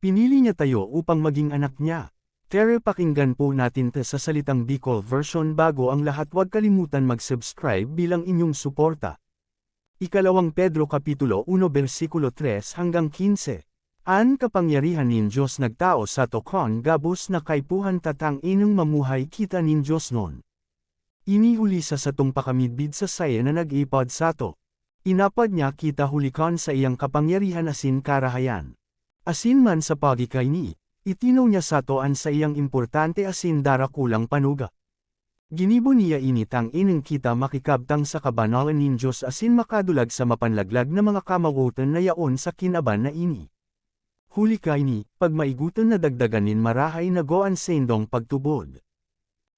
Pinili niya tayo upang maging anak niya. Tere pakinggan po natin te sa salitang Bicol version bago ang lahat huwag kalimutan mag-subscribe bilang inyong suporta. Ikalawang Pedro Kapitulo 1 versikulo 3 hanggang 15. An kapangyarihan nin Diyos nagtao sa tokon gabos na kaipuhan tatang inong mamuhay kita nin Diyos non. Inihuli sa satong pakamidbid sa saya na nag-ipod sato. Inapad niya kita hulikon sa iyang kapangyarihan asin karahayan. Asin man sa pagikay ni, itinaw niya satoan sa iyang importante asin darakulang panuga. Ginibo niya initang inang kita makikabtang sa kabanalan nin Diyos asin makadulag sa mapanlaglag na mga kamagutan na yaon sa kinaban na ini. Huli kay ni, pag maigutan na dagdaganin marahay na goan sendong pagtubod.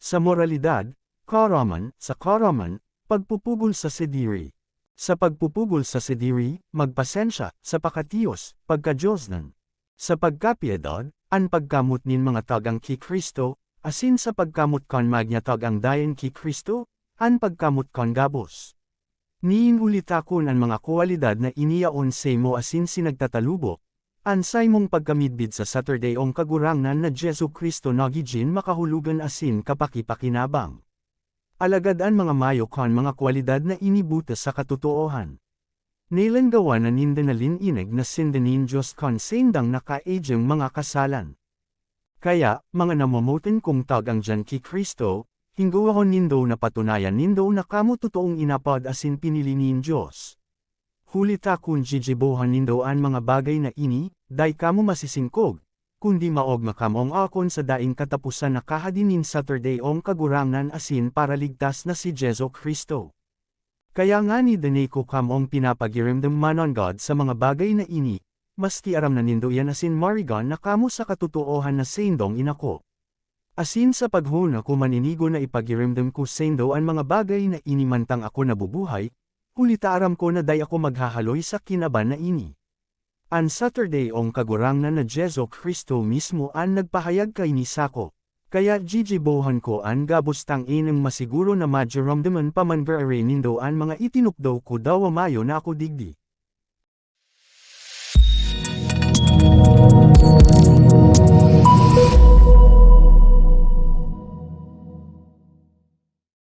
Sa moralidad, karaman, sa karaman, pagpupugol sa sediri. Sa pagpupugol sa sediri, magpasensya, sa pakatiyos, pagkadyosnan. Sa pagkapiedad, an pagkamot nin mga tagang ki Kristo, asin sa pagkamot kon magnatag ang dayan ki Kristo, an pagkamot kon gabos. Niin ulitakon ang mga kualidad na iniyaon sa mo asin sinagtatalubo, Ansay mong pagkamidbid sa Saturday ong kagurangnan na Jesu Kristo nagijin makahulugan asin kapakipakinabang. Alagadaan mga mayo kon mga kwalidad na inibuta sa katotoohan. Nilan gawa na nindanalin inig na sindanin Diyos kon sendang nakaejeng mga kasalan. Kaya, mga namamutin kong tag ang dyan ki Kristo, hingguwahon nindo na patunayan nindo na kamo totoong inapad asin pinili nin Diyos. Hulita kun jijibohan nindo ang mga bagay na ini, day kamo masisingkog, kundi maog makamong akon sa daing katapusan na kahadinin Saturday ong kagurangnan asin para ligtas na si Jesu Kristo. Kaya nga ni danay ko kamong pinapagirimdam manon God sa mga bagay na ini, maski aram na nindo yan asin marigon na kamo sa katutoohan na sendong inako. Asin sa paghuna ko maninigo na ipagirimdam ko sendo ang mga bagay na inimantang ako nabubuhay, Hulitaaram ko na day ako maghahaloy sa kinaban na ini. An Saturday ong kagurang na na Jesu Kristo mismo an nagpahayag kay ni Sako. Kaya jijibohan ko an gabustang inang masiguro na majaramdaman paman nindo an mga itinukdaw ko daw mayo na ako digdi.